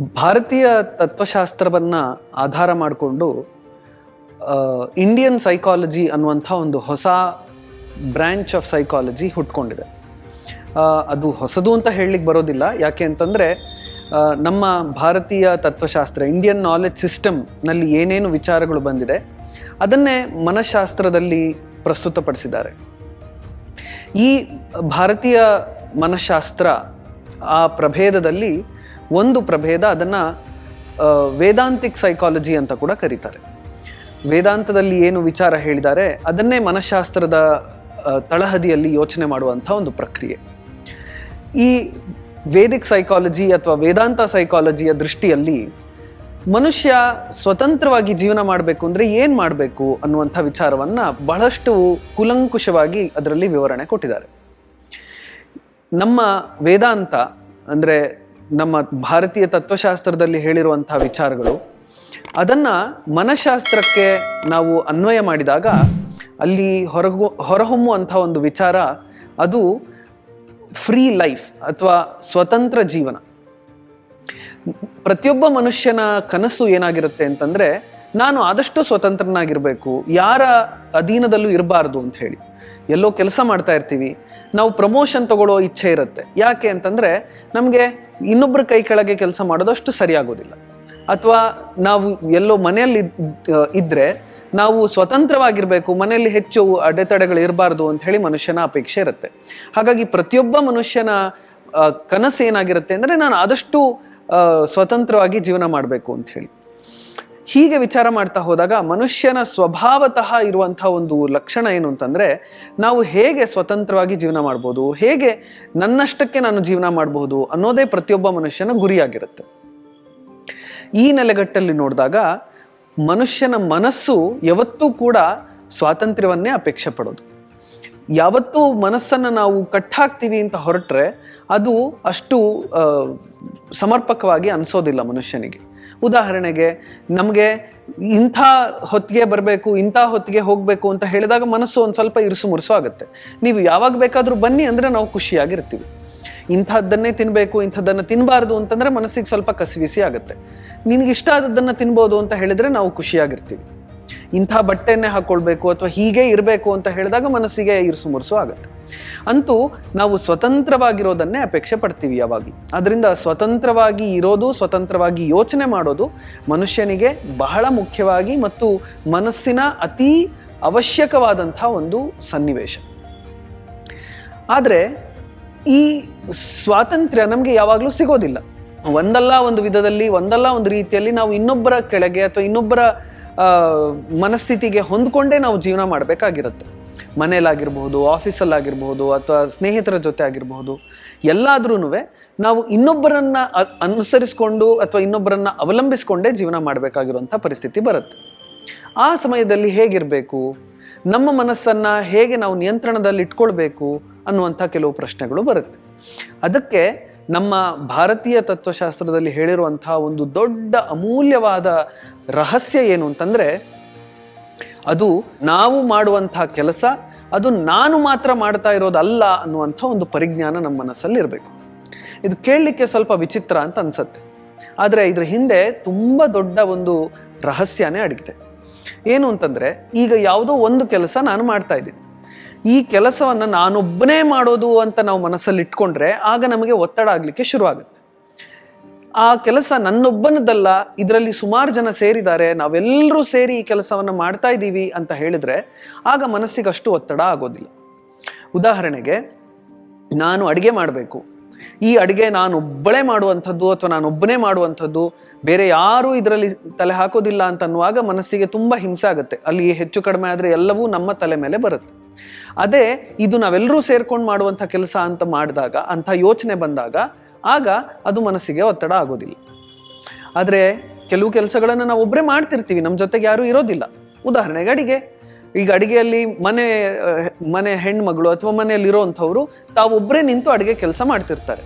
ಭಾರತೀಯ ತತ್ವಶಾಸ್ತ್ರವನ್ನ ಆಧಾರ ಮಾಡಿಕೊಂಡು Indian psychology ಅನ್ನುವಂಥ ಒಂದು ಹೊಸ ಬ್ರ್ಯಾಂಚ್ ಆಫ್ ಸೈಕಾಲಜಿ ಹುಟ್ಕೊಂಡಿದೆ. ಅದು ಹೊಸದು ಅಂತ ಹೇಳಲಿಕ್ಕೆ ಬರೋದಿಲ್ಲ. ಯಾಕೆ ಅಂತಂದರೆ ನಮ್ಮ ಭಾರತೀಯ ತತ್ವಶಾಸ್ತ್ರ ಇಂಡಿಯನ್ ನಾಲೆಜ್ ಸಿಸ್ಟಮ್ನಲ್ಲಿ ಏನೇನು ವಿಚಾರಗಳು ಬಂದಿದೆ, ಅದನ್ನೇ ಮನಃಶಾಸ್ತ್ರದಲ್ಲಿ ಪ್ರಸ್ತುತಪಡಿಸಿದ್ದಾರೆ. ಈ ಭಾರತೀಯ ಮನಃಶಾಸ್ತ್ರ ಆ ಪ್ರಭೇದದಲ್ಲಿ ಒಂದು ಪ್ರಭೇದ ಅದನ್ನು ವೇದಾಂತಿಕ್ ಸೈಕಾಲಜಿ ಅಂತ ಕೂಡ ಕರೀತಾರೆ. ವೇದಾಂತದಲ್ಲಿ ಏನು ವಿಚಾರ ಹೇಳಿದ್ದಾರೆ, ಅದನ್ನೇ ಮನಃಶಾಸ್ತ್ರದ ತಳಹದಿಯಲ್ಲಿ ಯೋಚನೆ ಮಾಡುವಂಥ ಒಂದು ಪ್ರಕ್ರಿಯೆ. ಈ ವೇದಿಕ್ ಸೈಕಾಲಜಿ ಅಥವಾ ವೇದಾಂತ ಸೈಕಾಲಜಿಯ ದೃಷ್ಟಿಯಲ್ಲಿ ಮನುಷ್ಯ ಸ್ವತಂತ್ರವಾಗಿ ಜೀವನ ಮಾಡಬೇಕು ಅಂದರೆ ಏನು ಮಾಡಬೇಕು ಅನ್ನುವಂಥ ವಿಚಾರವನ್ನು ಬಹಳಷ್ಟು ಕುಲಂಕುಷವಾಗಿ ಅದರಲ್ಲಿ ವಿವರಣೆ ಕೊಟ್ಟಿದ್ದಾರೆ. ನಮ್ಮ ವೇದಾಂತ ಅಂದರೆ ನಮ್ಮ ಭಾರತೀಯ ತತ್ವಶಾಸ್ತ್ರದಲ್ಲಿ ಹೇಳಿರುವಂತಹ ವಿಚಾರಗಳು, ಅದನ್ನ ಮನಃಶಾಸ್ತ್ರಕ್ಕೆ ನಾವು ಅನ್ವಯ ಮಾಡಿದಾಗ ಅಲ್ಲಿ ಹೊರಗು ಹೊರಹೊಮ್ಮುವಂಥ ಒಂದು ವಿಚಾರ, ಅದು ಫ್ರೀ ಲೈಫ್ ಅಥವಾ ಸ್ವತಂತ್ರ ಜೀವನ. ಪ್ರತಿಯೊಬ್ಬ ಮನುಷ್ಯನ ಕನಸು ಏನಾಗಿರುತ್ತೆ ಅಂತಂದ್ರೆ, ನಾನು ಆದಷ್ಟು ಸ್ವತಂತ್ರನಾಗಿರ್ಬೇಕು, ಯಾರ ಅಧೀನದಲ್ಲೂ ಇರಬಾರ್ದು ಅಂತ ಹೇಳಿ. ಎಲ್ಲೋ ಕೆಲಸ ಮಾಡ್ತಾ ಇರ್ತೀವಿ. ನಾವು ಪ್ರಮೋಷನ್ ತಗೊಳ್ಳೋ ಇಚ್ಛೆ ಇರುತ್ತೆ. ಯಾಕೆ ಅಂತಂದರೆ ನಮಗೆ ಇನ್ನೊಬ್ಬರ ಕೈ ಕೆಳಗೆ ಕೆಲಸ ಮಾಡೋದು ಅಷ್ಟು ಸರಿಯಾಗೋದಿಲ್ಲ. ಅಥವಾ ನಾವು ಎಲ್ಲೋ ಮನೆಯಲ್ಲಿ ಇದ್ದರೆ ನಾವು ಸ್ವತಂತ್ರವಾಗಿರಬೇಕು, ಮನೆಯಲ್ಲಿ ಹೆಚ್ಚು ಅಡೆತಡೆಗಳು ಇರಬಾರ್ದು ಅಂತ ಹೇಳಿ ಮನುಷ್ಯನ ಅಪೇಕ್ಷೆ ಇರುತ್ತೆ. ಹಾಗಾಗಿ ಪ್ರತಿಯೊಬ್ಬ ಮನುಷ್ಯನ ಕನಸು ಏನಾಗಿರುತ್ತೆ ಅಂದರೆ ನಾನು ಆದಷ್ಟು ಸ್ವತಂತ್ರವಾಗಿ ಜೀವನ ಮಾಡಬೇಕು ಅಂತ ಹೇಳಿ. ಹೀಗೆ ವಿಚಾರ ಮಾಡ್ತಾ ಹೋದಾಗ ಮನುಷ್ಯನ ಸ್ವಭಾವತಃ ಇರುವಂತಹ ಒಂದು ಲಕ್ಷಣ ಏನು ಅಂತಂದ್ರೆ, ನಾವು ಹೇಗೆ ಸ್ವತಂತ್ರವಾಗಿ ಜೀವನ ಮಾಡ್ಬೋದು, ಹೇಗೆ ನನ್ನಷ್ಟಕ್ಕೆ ನಾನು ಜೀವನ ಮಾಡಬಹುದು ಅನ್ನೋದೇ ಪ್ರತಿಯೊಬ್ಬ ಮನುಷ್ಯನ ಗುರಿಯಾಗಿರುತ್ತೆ. ಈ ನೆಲೆಗಟ್ಟಲ್ಲಿ ನೋಡಿದಾಗ ಮನುಷ್ಯನ ಮನಸ್ಸು ಯಾವತ್ತೂ ಕೂಡ ಸ್ವಾತಂತ್ರ್ಯವನ್ನೇ ಅಪೇಕ್ಷೆ ಪಡೋದು. ಯಾವತ್ತೂ ಮನಸ್ಸನ್ನು ನಾವು ಕಟ್ಟಾಕ್ತೀವಿ ಅಂತ ಹೊರಟ್ರೆ ಅದು ಅಷ್ಟು ಸಮರ್ಪಕವಾಗಿ ಅನಿಸೋದಿಲ್ಲ ಮನುಷ್ಯನಿಗೆ. ಉದಾಹರಣೆಗೆ ನಮಗೆ ಇಂಥ ಹೊತ್ತಿಗೆ ಬರಬೇಕು, ಇಂಥ ಹೊತ್ತಿಗೆ ಹೋಗಬೇಕು ಅಂತ ಹೇಳಿದಾಗ ಮನಸ್ಸು ಒಂದು ಸ್ವಲ್ಪ ಇರುಸು ಮುರುಸು ಆಗುತ್ತೆ. ನೀವು ಯಾವಾಗ ಬೇಕಾದರೂ ಬನ್ನಿ ಅಂದರೆ ನಾವು ಖುಷಿಯಾಗಿರ್ತೀವಿ. ಇಂಥದ್ದನ್ನೇ ತಿನ್ನಬೇಕು ಇಂಥದ್ದನ್ನು ತಿನ್ನಬಾರ್ದು ಅಂತಂದರೆ ಮನಸ್ಸಿಗೆ ಸ್ವಲ್ಪ ಕಸಿವಿಸಿ ಆಗುತ್ತೆ. ನಿನಗೆ ಇಷ್ಟ ಆದದ್ದನ್ನು ತಿನ್ಬೋದು ಅಂತ ಹೇಳಿದರೆ ನಾವು ಖುಷಿಯಾಗಿರ್ತೀವಿ. ಇಂಥ ಬಟ್ಟೆಯನ್ನೇ ಹಾಕ್ಕೊಳ್ಬೇಕು ಅಥವಾ ಹೀಗೆ ಇರಬೇಕು ಅಂತ ಹೇಳಿದಾಗ ಮನಸ್ಸಿಗೆ ಇರುಸು ಮುರುಸು ಆಗುತ್ತೆ. ಅಂತೂ ನಾವು ಸ್ವತಂತ್ರವಾಗಿರೋದನ್ನೇ ಅಪೇಕ್ಷೆ ಪಡ್ತೀವಿ ಯಾವಾಗಲೂ. ಅದರಿಂದ ಸ್ವತಂತ್ರವಾಗಿ ಇರೋದು, ಸ್ವತಂತ್ರವಾಗಿ ಯೋಚನೆ ಮಾಡೋದು ಮನುಷ್ಯನಿಗೆ ಬಹಳ ಮುಖ್ಯವಾಗಿ ಮತ್ತು ಮನಸ್ಸಿನ ಅತೀ ಅವಶ್ಯಕವಾದಂಥ ಒಂದು ಸನ್ನಿವೇಶ. ಆದರೆ ಈ ಸ್ವಾತಂತ್ರ್ಯ ನಮಗೆ ಯಾವಾಗಲೂ ಸಿಗೋದಿಲ್ಲ. ಒಂದಲ್ಲ ಒಂದು ವಿಧದಲ್ಲಿ, ಒಂದಲ್ಲ ಒಂದು ರೀತಿಯಲ್ಲಿ ನಾವು ಇನ್ನೊಬ್ಬರ ಕೆಳಗೆ ಅಥವಾ ಇನ್ನೊಬ್ಬರ ಮನಸ್ಥಿತಿಗೆ ಹೊಂದ್ಕೊಂಡೇ ನಾವು ಜೀವನ ಮಾಡಬೇಕಾಗಿರುತ್ತೆ. ಮನೇಲಾಗಿರ್ಬಹುದು ಆಫೀಸಲ್ಲಾಗಿರ್ಬೋದು ಅಥವಾ ಸ್ನೇಹಿತರ ಜೊತೆ ಆಗಿರಬಹುದು ಎಲ್ಲಾದ್ರೂ ನಾವು ಇನ್ನೊಬ್ಬರನ್ನ ಅನುಸರಿಸಿಕೊಂಡು ಅಥವಾ ಇನ್ನೊಬ್ಬರನ್ನ ಅವಲಂಬಿಸಿಕೊಂಡೇ ಜೀವನ ಮಾಡಬೇಕಾಗಿರುವಂಥ ಪರಿಸ್ಥಿತಿ ಬರುತ್ತೆ. ಆ ಸಮಯದಲ್ಲಿ ಹೇಗಿರಬೇಕು? ನಮ್ಮ ಮನಸ್ಸನ್ನ ಹೇಗೆ ನಾವು ನಿಯಂತ್ರಣದಲ್ಲಿ ಇಟ್ಕೊಳ್ಬೇಕು ಅನ್ನುವಂಥ ಕೆಲವು ಪ್ರಶ್ನೆಗಳು ಬರುತ್ತೆ. ಅದಕ್ಕೆ ನಮ್ಮ ಭಾರತೀಯ ತತ್ವಶಾಸ್ತ್ರದಲ್ಲಿ ಹೇಳಿರುವಂತಹ ಒಂದು ದೊಡ್ಡ ಅಮೂಲ್ಯವಾದ ರಹಸ್ಯ ಏನು ಅಂತಂದ್ರೆ ಅದು ನಾವು ಮಾಡುವಂತಹ ಕೆಲಸ, ಅದು ನಾನು ಮಾತ್ರ ಮಾಡ್ತಾ ಇರೋದಲ್ಲ ಅನ್ನುವಂಥ ಒಂದು ಪರಿಜ್ಞಾನ ನಮ್ಮ ಮನಸ್ಸಲ್ಲಿ ಇರಬೇಕು ಇದು ಕೇಳಲಿಕ್ಕೆ ಸ್ವಲ್ಪ ವಿಚಿತ್ರ ಅಂತ ಅನ್ಸತ್ತೆ. ಆದರೆ ಇದ್ರ ಹಿಂದೆ ತುಂಬ ದೊಡ್ಡ ಒಂದು ರಹಸ್ಯನೇ ಅಡಗಿದೆ. ಏನು ಅಂತಂದರೆ, ಈಗ ಯಾವುದೋ ಒಂದು ಕೆಲಸ ನಾನು ಮಾಡ್ತಾ ಇದ್ದೀನಿ. ಈ ಕೆಲಸವನ್ನು ನಾನೊಬ್ಬನೇ ಮಾಡೋದು ಅಂತ ನಾವು ಮನಸ್ಸಲ್ಲಿ ಇಟ್ಕೊಂಡ್ರೆ ಆಗ ನಮಗೆ ಒತ್ತಡ ಆಗಲಿಕ್ಕೆ ಶುರುವಾಗುತ್ತೆ. ಆ ಕೆಲಸ ನನ್ನೊಬ್ಬನದಲ್ಲ, ಇದರಲ್ಲಿ ಸುಮಾರು ಜನ ಸೇರಿದ್ದಾರೆ ನಾವೆಲ್ಲರೂ ಸೇರಿ ಈ ಕೆಲಸವನ್ನು ಮಾಡ್ತಾ ಇದ್ದೀವಿ ಅಂತ ಹೇಳಿದ್ರೆ ಆಗ ಮನಸ್ಸಿಗೆ ಅಷ್ಟು ಒತ್ತಡ ಆಗೋದಿಲ್ಲ. ಉದಾಹರಣೆಗೆ, ನಾನು ಅಡಿಗೆ ಮಾಡಬೇಕು. ಈ ಅಡಿಗೆ ನಾನೊಬ್ಬಳೇ ಮಾಡುವಂಥದ್ದು ಅಥವಾ ನಾನೊಬ್ಬನೇ ಮಾಡುವಂಥದ್ದು, ಬೇರೆ ಯಾರೂ ಇದರಲ್ಲಿ ತಲೆ ಹಾಕೋದಿಲ್ಲ ಅಂತ ಅನ್ನುವಾಗ ಮನಸ್ಸಿಗೆ ತುಂಬ ಹಿಂಸೆ ಆಗುತ್ತೆ. ಅಲ್ಲಿ ಹೆಚ್ಚು ಕಡಿಮೆ ಆದರೆ ಎಲ್ಲವೂ ನಮ್ಮ ತಲೆ ಮೇಲೆ ಬರುತ್ತೆ. ಅದೇ, ಇದು ನಾವೆಲ್ಲರೂ ಸೇರ್ಕೊಂಡು ಮಾಡುವಂಥ ಕೆಲಸ ಅಂತ ಮಾಡಿದಾಗ, ಅಂಥ ಯೋಚನೆ ಬಂದಾಗ ಆಗ ಅದು ಮನಸ್ಸಿಗೆ ಒತ್ತಡ ಆಗೋದಿಲ್ಲ. ಆದರೆ ಕೆಲವು ಕೆಲಸಗಳನ್ನು ನಾವು ಒಬ್ಬರೇ ಮಾಡ್ತಿರ್ತೀವಿ ನಮ್ಮ ಜೊತೆಗೆ ಯಾರೂ ಇರೋದಿಲ್ಲ. ಉದಾಹರಣೆಗೆ ಅಡಿಗೆ. ಈಗ ಅಡಿಗೆಯಲ್ಲಿ ಮನೆ ಮನೆ ಹೆಣ್ಮಗಳು ಅಥವಾ ಮನೆಯಲ್ಲಿರೋವಂಥವ್ರು ತಾವೊಬ್ಬರೇ ನಿಂತು ಅಡಿಗೆ ಕೆಲಸ ಮಾಡ್ತಿರ್ತಾರೆ.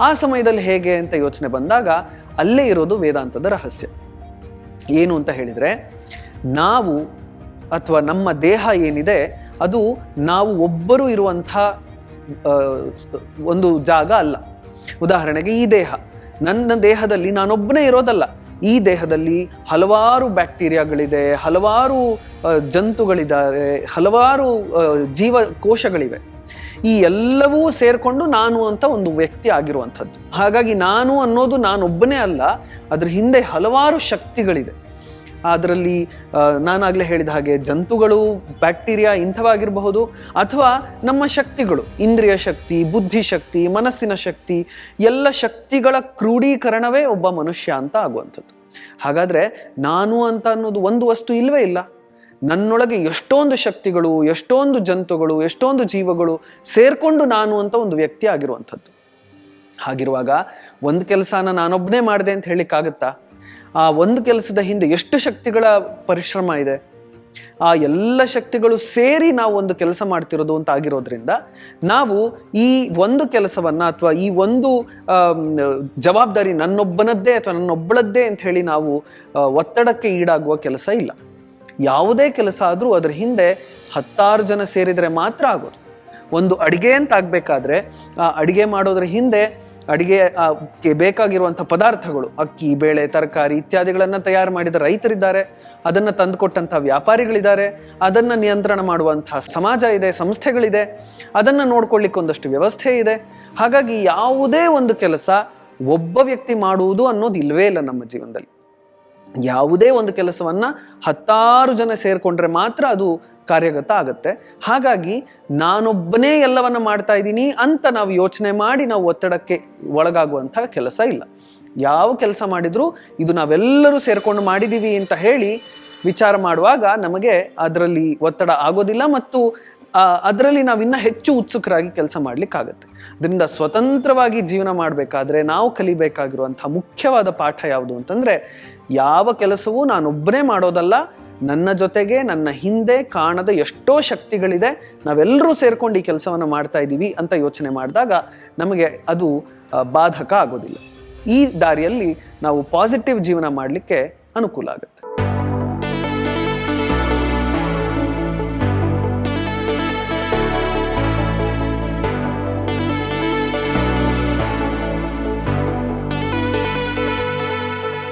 ಆ ಸಮಯದಲ್ಲಿ ಹೇಗೆ ಅಂತ ಯೋಚನೆ ಬಂದಾಗ ಅಲ್ಲೇ ಇರೋದು ವೇದಾಂತದ ರಹಸ್ಯ. ಏನು ಅಂತ ಹೇಳಿದರೆ, ನಾವು ಅಥವಾ ನಮ್ಮ ದೇಹ ಏನಿದೆ, ಅದು ನಾವು ಒಬ್ಬರು ಇರುವಂಥ ಒಂದು ಜಾಗ ಅಲ್ಲ. ಉದಾಹರಣೆಗೆ ಈ ದೇಹ. ನನ್ನ ದೇಹದಲ್ಲಿ ನಾನೊಬ್ಬನೇ ಇರೋದಲ್ಲ. ಈ ದೇಹದಲ್ಲಿ ಹಲವಾರು ಬ್ಯಾಕ್ಟೀರಿಯಾಗಳಿದೆ, ಹಲವಾರು ಜಂತುಗಳಿದ್ದಾರೆ, ಹಲವಾರು ಜೀವಕೋಶಗಳಿವೆ. ಜೀವ ಕೋಶಗಳಿವೆ ಈ ಎಲ್ಲವೂ ಸೇರಿಕೊಂಡು ನಾನು ಅಂತ ಒಂದು ವ್ಯಕ್ತಿ ಆಗಿರುವಂಥದ್ದು. ಹಾಗಾಗಿ ನಾನು ಅನ್ನೋದು ನಾನೊಬ್ಬನೇ ಅಲ್ಲ, ಅದ್ರ ಹಿಂದೆ ಹಲವಾರು ಶಕ್ತಿಗಳಿದೆ. ಅದರಲ್ಲಿ ನಾನಾಗಲೇ ಹೇಳಿದ ಹಾಗೆ ಜಂತುಗಳು, ಬ್ಯಾಕ್ಟೀರಿಯಾ ಇಂಥವಾಗಿರಬಹುದು, ಅಥವಾ ನಮ್ಮ ಶಕ್ತಿಗಳು, ಇಂದ್ರಿಯ ಶಕ್ತಿ ಬುದ್ಧಿಶಕ್ತಿ ಮನಸ್ಸಿನ ಶಕ್ತಿ, ಎಲ್ಲ ಶಕ್ತಿಗಳ ಕ್ರೋಢೀಕರಣವೇ ಒಬ್ಬ ಮನುಷ್ಯ ಅಂತ ಆಗುವಂಥದ್ದು. ಹಾಗಾದರೆ ನಾನು ಅಂತ ಅನ್ನೋದು ಒಂದು ವಸ್ತು ಇಲ್ಲವೇ ಇಲ್ಲ. ನನ್ನೊಳಗೆ ಎಷ್ಟೊಂದು ಶಕ್ತಿಗಳು, ಎಷ್ಟೊಂದು ಜಂತುಗಳು, ಎಷ್ಟೊಂದು ಜೀವಗಳು ಸೇರ್ಕೊಂಡು ನಾನು ಅಂತ ಒಂದು ವ್ಯಕ್ತಿ ಆಗಿರುವಂಥದ್ದು. ಹಾಗಿರುವಾಗ, ಒಂದು ಕೆಲಸನ ನಾನೊಬ್ಬನೇ ಮಾಡಿದೆ ಅಂತ ಹೇಳಿಕ್ಕಾಗತ್ತಾ ಆ ಒಂದು ಕೆಲಸದ ಹಿಂದೆ ಎಷ್ಟು ಶಕ್ತಿಗಳ ಪರಿಶ್ರಮ ಇದೆ? ಆ ಎಲ್ಲ ಶಕ್ತಿಗಳು ಸೇರಿ ನಾವು ಒಂದು ಕೆಲಸ ಮಾಡ್ತಿರೋದು ಅಂತ ಆಗಿರೋದ್ರಿಂದ ನಾವು ಈ ಒಂದು ಕೆಲಸವನ್ನ ಅಥವಾ ಈ ಒಂದು ಜವಾಬ್ದಾರಿ ನನ್ನೊಬ್ಬನದ್ದೇ ಅಥವಾ ನನ್ನೊಬ್ಬಳದ್ದೇ ಅಂತ ಹೇಳಿ ನಾವು ಒತ್ತಡಕ್ಕೆ ಈಡಾಗುವ ಕೆಲಸ ಇಲ್ಲ. ಯಾವುದೇ ಕೆಲಸ ಆದರೂ ಅದರ ಹಿಂದೆ ಹತ್ತಾರು ಜನ ಸೇರಿದರೆ ಮಾತ್ರ ಆಗೋದು. ಒಂದು ಅಡಿಗೆ ಅಂತ ಆಗಬೇಕಾದ್ರೆ, ಆ ಅಡಿಗೆ ಮಾಡೋದ್ರ ಹಿಂದೆ ಅಡಿಗೆ ಬೇಕಾಗಿರುವಂಥ ಪದಾರ್ಥಗಳು, ಅಕ್ಕಿ, ಬೇಳೆ, ತರಕಾರಿ ಇತ್ಯಾದಿಗಳನ್ನು ತಯಾರು ಮಾಡಿದ ರೈತರಿದ್ದಾರೆ. ಅದನ್ನು ತಂದುಕೊಟ್ಟಂಥ ವ್ಯಾಪಾರಿಗಳಿದ್ದಾರೆ. ಅದನ್ನು ನಿಯಂತ್ರಣ ಮಾಡುವಂಥ ಸಮಾಜ ಇದೆ, ಸಂಸ್ಥೆಗಳಿದೆ. ಅದನ್ನು ನೋಡ್ಕೊಳ್ಳಿಕ್ಕೆ ಒಂದಷ್ಟು ವ್ಯವಸ್ಥೆ ಇದೆ. ಹಾಗಾಗಿ ಯಾವುದೇ ಒಂದು ಕೆಲಸ ಒಬ್ಬ ವ್ಯಕ್ತಿ ಮಾಡುವುದು ಅನ್ನೋದು ಇಲ್ಲವೇ ಇಲ್ಲ ನಮ್ಮ ಜೀವನದಲ್ಲಿ. ಯಾವುದೇ ಒಂದು ಕೆಲಸವನ್ನು ಹತ್ತಾರು ಜನ ಸೇರಿಕೊಂಡ್ರೆ ಮಾತ್ರ ಅದು ಕಾರ್ಯಗತ ಆಗುತ್ತೆ. ಹಾಗಾಗಿ ನಾನೊಬ್ಬನೇ ಎಲ್ಲವನ್ನು ಮಾಡ್ತಾ ಇದ್ದೀನಿ ಅಂತ ನಾವು ಯೋಚನೆ ಮಾಡಿ ನಾವು ಒತ್ತಡಕ್ಕೆ ಒಳಗಾಗುವಂಥ ಕೆಲಸ ಇಲ್ಲ. ಯಾವ ಕೆಲಸ ಮಾಡಿದರೂ ಇದು ನಾವೆಲ್ಲರೂ ಸೇರಿಕೊಂಡು ಮಾಡಿದ್ದೀವಿ ಅಂತ ಹೇಳಿ ವಿಚಾರ ಮಾಡುವಾಗ ನಮಗೆ ಅದರಲ್ಲಿ ಒತ್ತಡ ಆಗೋದಿಲ್ಲ ಮತ್ತು ಅದರಲ್ಲಿ ನಾವು ಇನ್ನೂ ಹೆಚ್ಚು ಉತ್ಸುಕರಾಗಿ ಕೆಲಸ ಮಾಡಲಿಕ್ಕಾಗತ್ತೆ. ಅದರಿಂದ ಸ್ವತಂತ್ರವಾಗಿ ಜೀವನ ಮಾಡಬೇಕಾದ್ರೆ ನಾವು ಕಲಿಬೇಕಾಗಿರುವಂಥ ಮುಖ್ಯವಾದ ಪಾಠ ಯಾವುದು ಅಂತಂದರೆ, ಯಾವ ಕೆಲಸವೂ ನಾನೊಬ್ಬನೇ ಮಾಡೋದಲ್ಲ, ನನ್ನ ಜೊತೆಗೆ ನನ್ನ ಹಿಂದೆ ಕಾಣದ ಎಷ್ಟೋ ಶಕ್ತಿಗಳಿದೆ ನಾವೆಲ್ಲರೂ ಸೇರ್ಕೊಂಡು ಈ ಕೆಲಸವನ್ನು ಮಾಡ್ತಾ ಇದ್ದೀವಿ ಅಂತ ಯೋಚನೆ ಮಾಡಿದಾಗ ನಮಗೆ ಅದು ಬಾಧಕ ಆಗೋದಿಲ್ಲ. ಈ ದಾರಿಯಲ್ಲಿ ನಾವು ಪಾಸಿಟಿವ್ ಜೀವನ ಮಾಡಲಿಕ್ಕೆ ಅನುಕೂಲ ಆಗುತ್ತೆ.